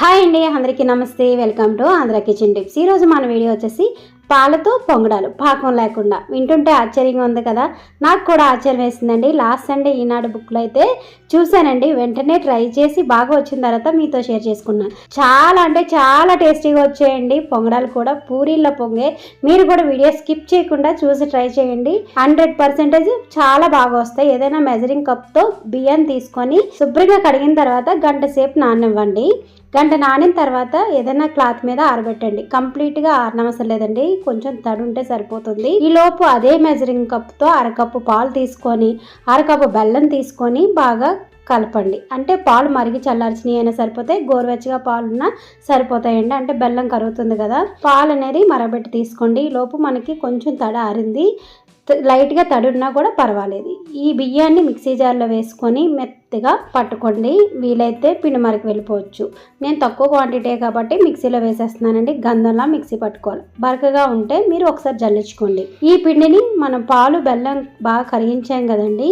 Hi అండి అందరికీ నమస్తే. Welcome to Andhra kitchen tips. ఈరోజు మన వీడియో వచ్చేసి పాలతో పొంగడాలు. పాకం లేకుండా. వింటుంటే ఆశ్చర్యంగా ఉంది కదా. నాకు కూడా ఆశ్చర్యం వేసిందండి. లాస్ట్ సండే ఈనాడు బుక్లో అయితే చూశానండి. వెంటనే ట్రై చేసి బాగా వచ్చిన తర్వాత మీతో షేర్ చేసుకున్నాను. చాలా అంటే చాలా టేస్టీగా వచ్చాయండి. పొంగడాలు కూడా పూరీల్లో పొంగే. మీరు కూడా వీడియో స్కిప్ చేయకుండా చూసి ట్రై చేయండి. హండ్రెడ్ పర్సెంటేజ్ చాలా బాగా వస్తాయి. ఏదైనా మెజరింగ్ కప్తో బియ్యం తీసుకొని శుభ్రంగా కడిగిన తర్వాత గంట సేపు నాననివ్వండి. గంట నానిన తర్వాత ఏదైనా క్లాత్ మీద ఆరబెట్టండి. కంప్లీట్గా ఆరనవసరం లేదండి. కొంచెం తడి ఉంటే సరిపోతుంది. ఈ లోపు అదే మెజరింగ్ కప్తో అరకప్పు పాలు తీసుకొని అరకప్పు బెల్లం తీసుకొని బాగా కలపండి. అంటే పాలు మరిగి చల్లార్చినవి అయినా సరిపోతాయి గోరువెచ్చగా పాలున్నా సరిపోతాయండి. అంటే బెల్లం కరుగుతుంది కదా. పాలు అనేది మరబెట్టి తీసుకోండి. ఈ లోపు మనకి కొంచెం తడ ఆరింది. లైట్గా తడి ఉన్నా కూడా పర్వాలేదు. ఈ బియ్యాన్ని మిక్సీ జార్లో వేసుకొని మెత్తగా పట్టుకోండి. వీలైతే పిండి మరకు వెళ్ళిపోవచ్చు. నేను తక్కువ క్వాంటిటీ కాబట్టి మిక్సీలో వేసేస్తున్నానండి. గంధంలా మిక్సీ పట్టుకోవాలి. బరకగా ఉంటే మీరు ఒకసారి జల్లించుకోండి. ఈ పిండిని మనం పాలు బెల్లం బాగా కరిగించాం కదండి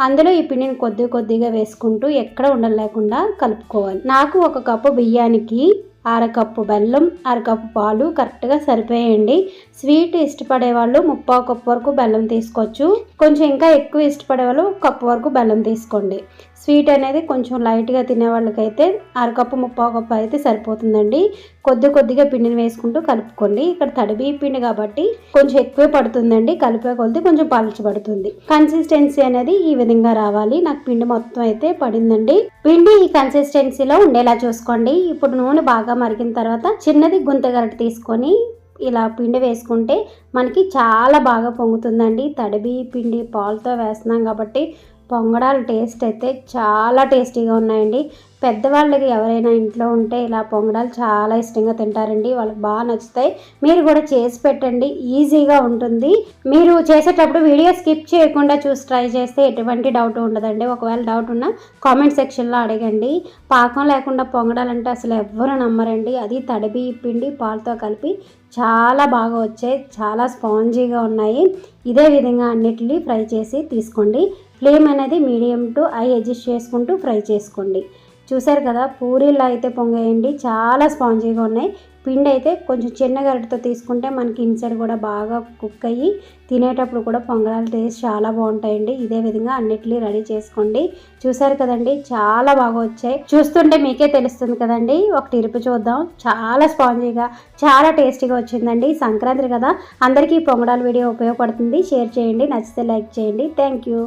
అందులో ఈ పిండిని కొద్ది కొద్దిగా వేసుకుంటూ ఎక్కడ ఉండలేకుండా కలుపుకోవాలి. నాకు ఒక కప్పు బియ్యానికి అరకప్పు బెల్లం అరకప్పు పాలు కరెక్ట్గా సరిపోయండి. స్వీట్ ఇష్టపడే వాళ్ళు ముప్పావు కప్పు వరకు బెల్లం తీసుకోవచ్చు. కొంచెం ఇంకా ఎక్కువ ఇష్టపడే వాళ్ళు కప్పు వరకు బెల్లం తీసుకోండి. స్వీట్ అనేది కొంచెం లైట్గా తినే వాళ్ళకైతే అరకప్పు ముప్పావు కప్పు అయితే సరిపోతుందండి. కొద్ది కొద్దిగా పిండిని వేసుకుంటూ కలుపుకోండి. ఇక్కడ తడిబి పిండి కాబట్టి కొంచెం ఎక్కువే పడుతుందండి. కలిపే కొద్ది కొంచెం పలుచబడుతుంది. కన్సిస్టెన్సీ అనేది ఈ విధంగా రావాలి. నాకు పిండి మొత్తం అయితే పడిందండి. పిండి ఈ కన్సిస్టెన్సీలో ఉండేలా చూసుకోండి. ఇప్పుడు నూనె బాగా మరిగిన తర్వాత చిన్నది గుంత తీసుకొని ఇలా పిండి వేసుకుంటే మనకి చాలా బాగా పొంగుతుందండి. తడిబి పిండి పాలతో వేస్తున్నాం కాబట్టి పొంగడాల టేస్ట్ అయితే చాలా టేస్టీగా ఉన్నాయండి. పెద్దవాళ్ళకి ఎవరైనా ఇంట్లో ఉంటే ఇలా పొంగడాలు చాలా ఇష్టంగా తింటారండి. వాళ్ళకి బాగా నచ్చుతాయి. మీరు కూడా చేసి పెట్టండి. ఈజీగా ఉంటుంది. మీరు చేసేటప్పుడు వీడియో స్కిప్ చేయకుండా చూసి ట్రై చేస్తే ఎటువంటి డౌట్ ఉండదండి. ఒకవేళ డౌట్ ఉన్నా కామెంట్ సెక్షన్లో అడగండి. పాకం లేకుండా పొంగడాలంటే అసలు ఎవ్వరు నమ్మరండి. అది తడిబి పిండి పాలతో కలిపి చాలా బాగా వచ్చాయి. చాలా స్పాంజీగా ఉన్నాయి. ఇదే విధంగా అన్నిటినీ ఫ్రై చేసి తీసుకోండి. ఫ్లేమ్ అనేది మీడియం టు హై అడ్జస్ట్ చేసుకుంటూ ఫ్రై చేసుకోండి. చూసారు కదా పూరీలు అయితే పొంగేయండి. చాలా స్పాంజీగా ఉన్నాయి. పిండి అయితే కొంచెం చిన్న గరిటతో తీసుకుంటే మనకి ఇన్సైడ్ కూడా బాగా కుక్ అయ్యి తినేటప్పుడు కూడా పొంగడాల టేస్ట్ చాలా బాగుంటాయండి. ఇదే విధంగా అన్నిటినీ రెడీ చేసుకోండి. చూసారు కదండి చాలా బాగా వచ్చాయి. చూస్తుంటే మీకే తెలుస్తుంది కదండి ఒకటి ఇరుపు చూద్దాం. చాలా స్పాంజీగా చాలా టేస్టీగా వచ్చిందండి. సంక్రాంతి కదా అందరికీ ఈ పొంగడాల వీడియో ఉపయోగపడుతుంది. షేర్ చేయండి నచ్చితే లైక్ చేయండి. Thank you